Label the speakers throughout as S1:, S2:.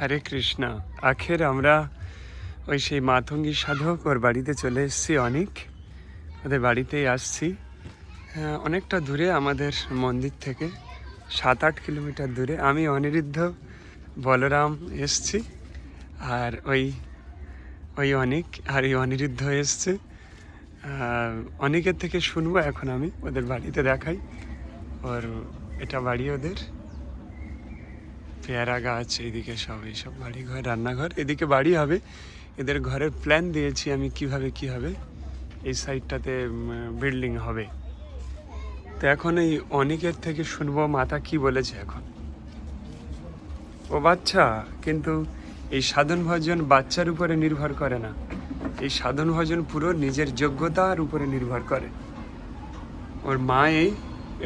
S1: হরে কৃষ্ণ। আখের আমরা ওই সেই মাতঙ্গী সাধক ওর বাড়িতে চলে এসেছি অনেক। ওদের বাড়িতেই আসছি। হ্যাঁ, অনেকটা দূরে আমাদের মন্দির থেকে সাত আট কিলোমিটার দূরে। আমি অনিরুদ্ধ বলরাম এসছি আর ওই ওই অনেক আর এই অনিরুদ্ধ এসছে। অনেকের থেকে শুনব এখন আমি ওদের বাড়িতে দেখাই। ওর এটা বাড়ি ওদের। পেয়ারা গাছ, এদিকে সব এইসব বাড়ি ঘর রান্নাঘর। এদিকে বাড়ি হবে। এদের ঘরের প্ল্যান দিয়েছি আমি কীভাবে কি হবে। এই সাইডটাতে বিল্ডিং হবে। তো এখন এই অনেকের থেকে শুনব, মাতা কি বলেছে এখন। ও বাচ্চা, কিন্তু এই সাধন ভজন বাচ্চার উপরে নির্ভর করে না। এই সাধন ভজন পুরো নিজের যোগ্যতার উপরে নির্ভর করে। ওর মা এই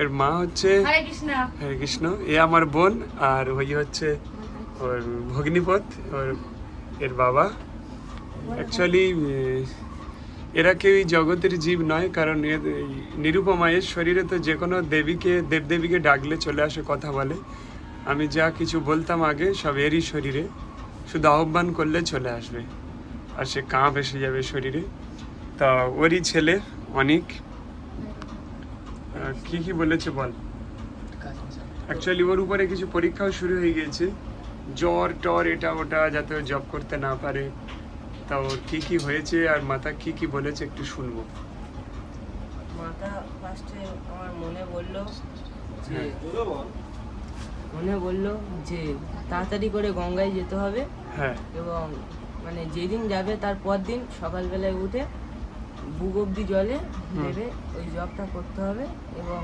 S1: এর মা হচ্ছে
S2: হরে কৃষ্ণ।
S1: এ আমার বোন আর ওই হচ্ছে ওর ভগ্নিপথ ওর এর বাবা। অ্যাকচুয়ালি এরা কেউই জগতের জীব নয় কারণ নিরুপমায়ের শরীরে তো যে কোনো দেবীকে দেবদেবীকে ডাকলে চলে আসে কথা বলে। আমি যা কিছু বলতাম আগে সব এরই শরীরে। শুধু আহ্বান করলে চলে আসবে। আর সে কাঁপ এসে যাবে শরীরে। তা ওরই ছেলে অনেক। কি কি বলেছে বল? অ্যাকচুয়ালি ওর উপরে কিছু পরীক্ষাও শুরু হয়ে গিয়েছে। জ্বর টর এটা ওটা যাতে জব করতে না পারে। তা ওর কি কি হয়েছে আর মাতা কি কি বলেছে একটু শুনব।
S3: মাতা ফার্স্টে আমার মনে বলল যে
S1: হ্যাঁ।
S3: মনে বলল যে তাড়াতাড়ি করে গঙ্গায় যেতে হবে।
S1: হ্যাঁ।
S3: এবং মানে যেদিন যাবে তার পর দিন সকালবেলায় উঠে বুক অব্দি জলে নেবে ওই জবটা করতে হবে এবং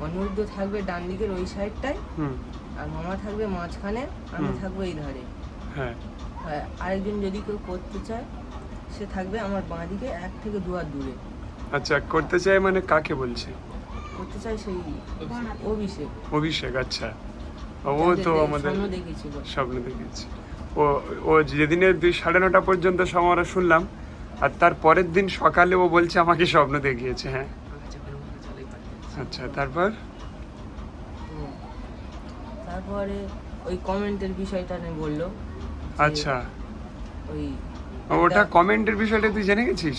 S3: অনিরুদ্ধ থাকবে ডান দিকের ওই সাইডটায়
S1: হুম।
S3: আর মামা থাকবে মাঝখানে আমি থাকব এই ধারে।
S1: হ্যাঁ।
S3: আর আরেকজন যদি কেউ করতে চায় সে থাকবে আমার বাঁ দিকে এক থেকে দু হাত দূরে।
S1: আচ্ছা করতে চাই মানে কাকে বলছে?
S3: করতে চাই সেই অভিষেক।
S1: অভিষেক আচ্ছা। ও তো আমাদের
S3: স্বপ্ন
S1: দেখেছি। ও ও যেদিনের দুই সাড়ে নটা পর্যন্ত সময় শুনলাম আর তার পরের দিন সকালে ও বলছে আমাকে স্বপ্ন দেখিয়েছে হ্যাঁ। আচ্ছা তারপর?
S3: তারপরে ওই কমেন্টের বিষয়টা নিয়ে বলল
S1: আচ্ছা।
S3: ওই
S1: ওটা কমেন্টের বিষয়টা তুই জেনে গেছিস?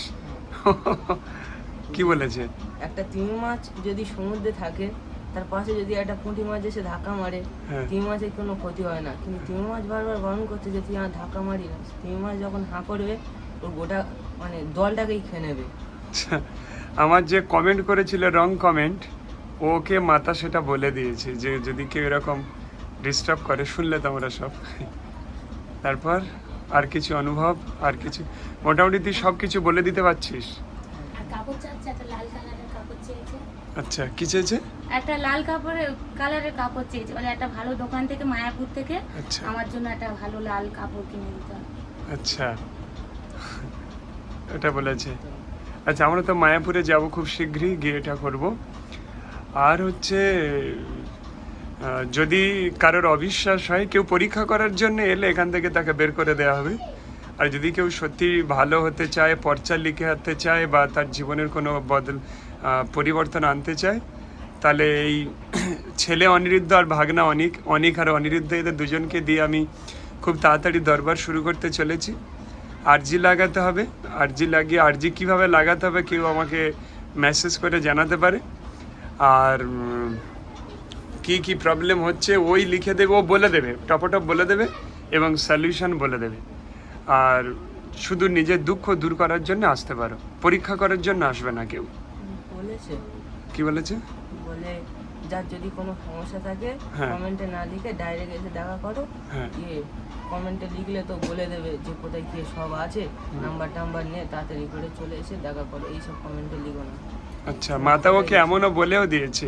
S1: কি বলেছে?
S3: একটা তিমি মাছ যদি সমুদ্রে থাকে তার পাশে যদি একটা পুঁটি মাছ এসে ধাক্কা মারে
S1: হ্যাঁ।
S3: তিমি মাছের কোনো ক্ষতি হয় না। কিন্তু তিমি মাছ বারবার বারণ করছে যে তুই আমার ধাক্কা মারি না। তিমি মাছ যখন হাঁ করবে ওর গোটা মানে দলটাকেই খেয়ে নেবে।
S1: আচ্ছা, আমার যে কমেন্ট করেছিল রং কমেন্ট ওকে মাতা সেটা বলে দিয়েছে যে যদি কেউ এরকম ডিস্টার্ব করে শুনলে তোমরা সব। তারপর আর কিছু অনুভব আর কিছু মোটামুটি তুই সব কিছু বলে দিতে পারছিস?
S2: কাপড় চাচ্ছে একটা লাল কালারের কাপড় চেয়েছে।
S1: আচ্ছা কি চেয়েছে?
S2: একটা লাল কাপড়ের কালারের কাপড় চেয়েছে। বলে একটা ভালো দোকান থেকে মায়াপুর থেকে
S1: আচ্ছা।
S2: আমার জন্য একটা ভালো লাল কাপড় কিনে দিতে
S1: আচ্ছা। এটা বলেছে। আচ্ছা আমরা তো মায়াপুরে যাব খুব শীঘ্রই, গিয়ে এটা করব। আর হচ্ছে যদি কারোর অবিশ্বাস হয়, কেউ পরীক্ষা করার জন্য এলে এখান থেকে তাকে বের করে দেওয়া হবে। আর যদি কেউ সত্যি ভালো হতে চায়, পর্চা লিখে আনতে চায় বা তার জীবনের কোনো বদল পরিবর্তন আনতে চায়, তাহলে এই ছেলে অনিরুদ্ধ আর ভাগনা অনিক অনিক আর অনিরুদ্ধ এদের দুজনকে দিয়ে আমি খুব তাড়াতাড়ি দরবার শুরু করতে চলেছি। আরজি লাগাতে হবে। আরজি লাগিয়ে আরজি কীভাবে লাগাতে হবে কেউ আমাকে মেসেজ করে জানাতে পারে। আর কি কি প্রবলেম হচ্ছে ওই লিখে দেবে ও বলে দেবে টপটপ বলে দেবে এবং সলিউশন বলে দেবে। আর শুধু নিজের দুঃখ দূর করার জন্য আসতে পারো। পরীক্ষা করার জন্য আসবে না কেউ।
S3: বলেছে।
S1: কি বলেছে?
S3: বলে যার যদি কোনো সমস্যা থাকে
S1: হ্যাঁ।
S3: কমেন্টে না লিখে ডাইরেক্ট এসে দেখা করো।
S1: হ্যাঁ।
S3: ইয়ে কমেন্টে লিখলে তো বলে দেবে যে কোথায় কে সব আছে নাম্বার টাম্বার নিয়ে তাড়াতাড়ি করে চলে এসে দেখা করো এইসব কমেন্টে লিখো না।
S1: আচ্ছা মাতা ওকে এমনও বলেও দিয়েছে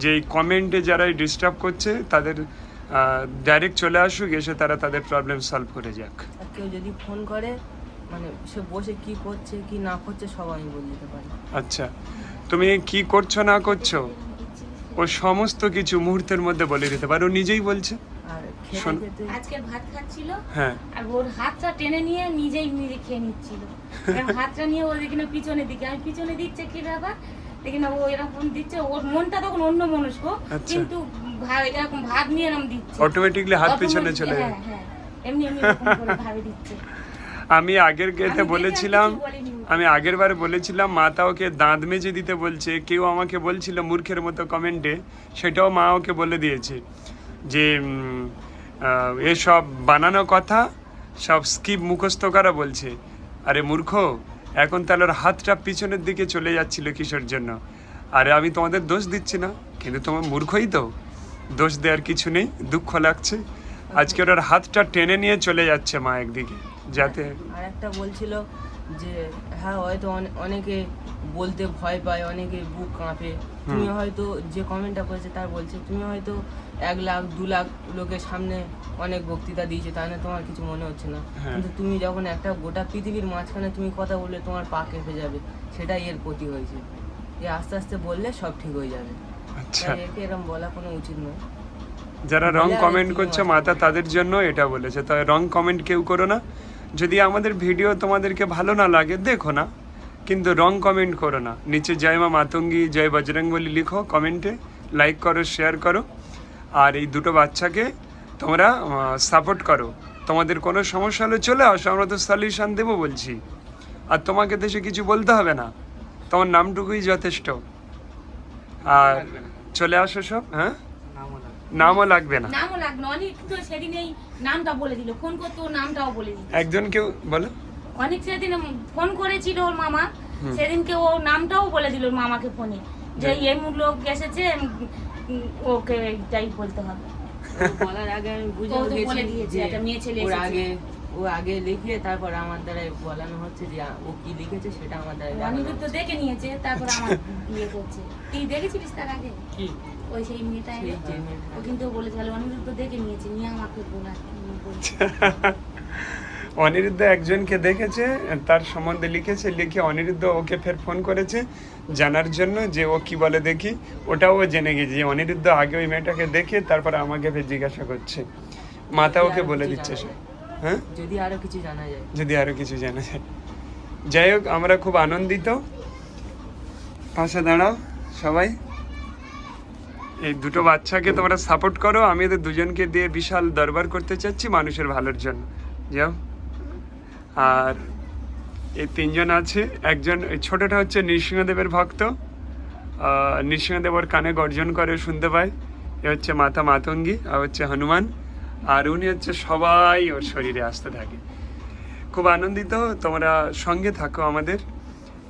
S1: যে এই কমেন্টে যারা ডিস্টার্ব করছে তাদের ডাইরেক্ট চলে আসুক এসে তারা তাদের প্রবলেম সলভ করে যাক।
S3: কেউ যদি ফোন করে মানে সে বসে কি করছে কি না করছে সব আমি বলে দিতে পারি।
S1: আচ্ছা তুমি কি করছ না করছ ও সমস্ত কিছু মুহূর্তের মধ্যে বলে দিতে পারো নিজেই বলছে।
S2: আজকে ভাত খাচ্ছিল।
S1: হ্যাঁ।
S2: আর ওর হাতটা টেনে নিয়ে নিজেই নিজে খেয়ে নিচ্ছিল। হাতটা নিয়ে ও দেখি না পিছনের দিকে। আমি পিছনে দিচ্ছে কি ব্যাপার? দেখি না ও এরকম দিচ্ছে। ওর মনটা তখন অন্য মনস্ক।
S1: আচ্ছা।
S2: কিন্তু এরকম ভাব নিয়ে এরকম দিচ্ছে।
S1: অটোমেটিকলি হাত পিছনে চলে
S2: হ্যাঁ
S1: যায়।
S2: হ্যাঁ। এমনি এমনি করে ভাবে দিচ্ছে।
S1: আমি আগের গেতে বলেছিলাম আমি আগের বার বলেছিলাম মাতা ওকে দাঁত মেজে দিতে বলছে। কেউ আমাকে বলছিল মূর্খের মতো কমেন্টে সেটাও মা ওকে বলে দিয়েছে। যে এসব বানানো কথা সব স্কিপ মুখস্থ করা বলছে। আরে মূর্খ এখন তাহলে ওর হাতটা পিছনের দিকে চলে যাচ্ছিল কিসের জন্য? আরে আমি তোমাদের দোষ দিচ্ছি না কিন্তু তোমার মূর্খই তো। দোষ দেওয়ার কিছু নেই দুঃখ লাগছে। আজকে ওর হাতটা টেনে নিয়ে চলে যাচ্ছে মা একদিকে যাতে
S3: আর একটা বলছিল যে হ্যাঁ হয়তো অনে- অনেকে বলতে ভয় পায় অনেকে বুক কাঁপে। তুমি হয়তো যে কমেন্টটা করেছে তার বলছে তুমি হয়তো এক লাখ দু লাখ লোকের সামনে অনেক বক্তৃতা দিয়েছে তাই না? তোমার কিছু মনে হচ্ছে না।
S1: হ্যাঁ।
S3: কিন্তু তুমি যখন একটা গোটা পৃথিবীর মাঝখানে তুমি কথা বললে তোমার পা কেঁপে যাবে। সেটাই এর ক্ষতি হয়েছে। যে আস্তে আস্তে বললে সব ঠিক হয়ে যাবে।
S1: আচ্ছা।
S3: একে এরকম বলা কোনো উচিত নয়।
S1: যারা রং কমেন্ট করছে মাতা তাদের জন্য এটা বলেছে। তাই রং কমেন্ট কেউ করো না। যদি আমাদের ভিডিও তোমাদেরকে ভালো না লাগে দেখো না। কিন্তু রং কমেন্ট করো না। নিচে জয় মা মাতঙ্গী জয় বজরংবলী লিখো কমেন্টে লাইক করো শেয়ার করো। আর এই দুটো বাচ্চাকে তোমরা সাপোর্ট করো। তোমাদের কোনো সমস্যা হলে চলে আসো আমরা তো সলিউশন দেবো বলছি। আর তোমাকে দেশে কিছু বলতে হবে না। তোমার নামটুকুই যথেষ্ট। আর চলে আসো সব হ্যাঁ? নামও লাগবে না।
S2: নামও লাগল অনেক তো সেদিন এই নামটা বলে দিল। ফোন করতে নামটাও বলে দিল।
S1: একজন কেউ বলো।
S2: অনেক সেদিন ফোন করেছিল ওর মামা। সেদিনকে ও নামটাও বলে দিল ওর মামাকে ফোনে। যে এই লোক এসেছে ওকে এটাই বলতে হবে
S3: বলার আগে আমি বুঝে
S2: বলে দিয়েছে, একটা মেয়ে ছেলে
S3: ওর আগে ও আগে লিখে তারপর আমার দ্বারা বলানো হচ্ছে যে ও কি লিখেছে সেটা আমার দ্বারা
S2: অনিরুদ্ধ
S3: হচ্ছে।
S2: দেখে নিয়েছে তারপর আমার বিয়ে করছে তুই দেখেছিলিস তার আগে
S3: কি
S2: ওই সেই। মেয়েটা। ও কিন্তু বলেছিল অনিরুদ্ধ দেখে নিয়েছে নিয়ে আমাকে বলা বলছে।
S1: অনিরুদ্ধ একজনকে দেখেছে তার সম্বন্ধে লিখেছে লিখে অনিরুদ্ধ ওকে ফের ফোন করেছে জানার জন্য যে ও কি বলে দেখি। ওটাও ও জেনে গেছে যে অনিরুদ্ধ আগে ওই মেয়েটাকে দেখে তারপর আমাকে ফের জিজ্ঞাসা করছে। মাতা ওকে বলে দিচ্ছে সে। হ্যাঁ?
S3: যদি আরও কিছু জানা যায়।
S1: যদি আরও কিছু জানা যায়। যাই হোক আমরা খুব আনন্দিত। পাশে দাঁড়াও সবাই। এই দুটো বাচ্চাকে তোমরা সাপোর্ট করো। আমি এদের দুজনকে দিয়ে বিশাল দরবার করতে চাচ্ছি মানুষের ভালোর জন্য। যাও। আর এই তিনজন আছে। একজন ছোটটা হচ্ছে নৃসিংহদেবের ভক্ত। আহ, নৃসিংহদেব ওর কানে গর্জন করে শুনতে পায় এ হচ্ছে মাতা মাতঙ্গী আর হচ্ছে হনুমান। আর উনি হচ্ছে সবাই ওর শরীরে আসতে থাকে। খুব আনন্দিত তোমরা সঙ্গে থাকো আমাদের।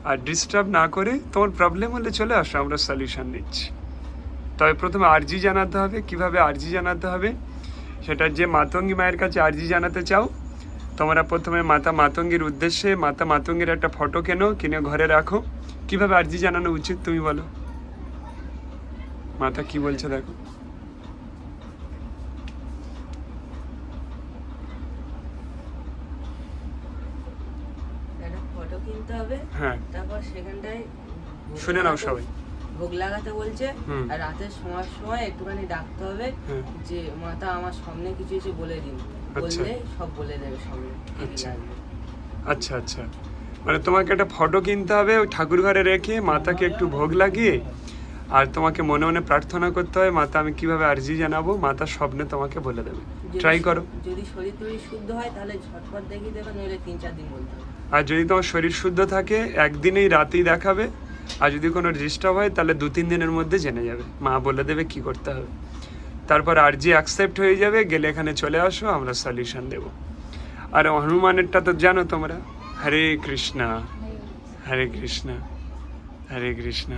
S1: আর ডিস্টার্ব না করে তোমার প্রবলেম হলে চলে আসো আমরা সলিউশন দিচ্ছি তবে প্রথমে আর্জি জানাতে হবে কীভাবে আর্জি জানাতে হবে? সেটা যে মাতঙ্গী মায়ের কাছে আর্জি জানাতে চাও তোমরা প্রথমে মাতা মাতঙ্গীর উদ্দেশ্যে মাতা মাতঙ্গীর একটা ফটো কেনো কিনে ঘরে রাখো কীভাবে আরজি জানানো উচিত তুমি বলো মাতা কি বলছে দেখো
S3: একটা ফটো কিনতে হবে
S1: হ্যাঁ
S3: তারপর সেখানটায়
S1: শুনে নাও সবাই
S3: ভোগ লাগাতে বলছে। আর রাতের সময় সময় একটুখানি ডাকতে হবে
S1: হ্যাঁ।
S3: যে মাতা আমার সামনে কিছু এসে বলে দিন। বললে সব বলে দেবে সামনে কি কি
S1: আচ্ছা। আচ্ছা আচ্ছা। মানে তোমাকে একটা ফটো কিনতে হবে ওই ঠাকুর ঘরে রেখে মাতাকে একটু ভোগ লাগিয়ে আর তোমাকে মনে মনে প্রার্থনা করতে হবে মাতা আমি কীভাবে আর্জি জানাব মাতা স্বপ্নে তোমাকে বলে দেবে। ট্রাই করো।
S3: যদি শরীর টরীর শুদ্ধ হয় তাহলে ঝটপট দেখিয়ে দেবে নইলে তিন চার দিন বলতে
S1: আর যদি তোমার শরীর শুদ্ধ থাকে একদিনেই রাতেই দেখাবে। আর যদি কোনো ডিস্টার্ব হয় তাহলে দু তিন দিনের মধ্যে জেনে যাবে। মা বলে দেবে কি করতে হবে। তারপর আরজি অ্যাকসেপ্ট হয়ে যাবে, গেলে এখানে চলে আসো, আমরা সলিউশন দেব। আর হনুমানেরটা তো জানো তোমরা? হরে কৃষ্ণা হরে কৃষ্ণা, হরে কৃষ্ণ।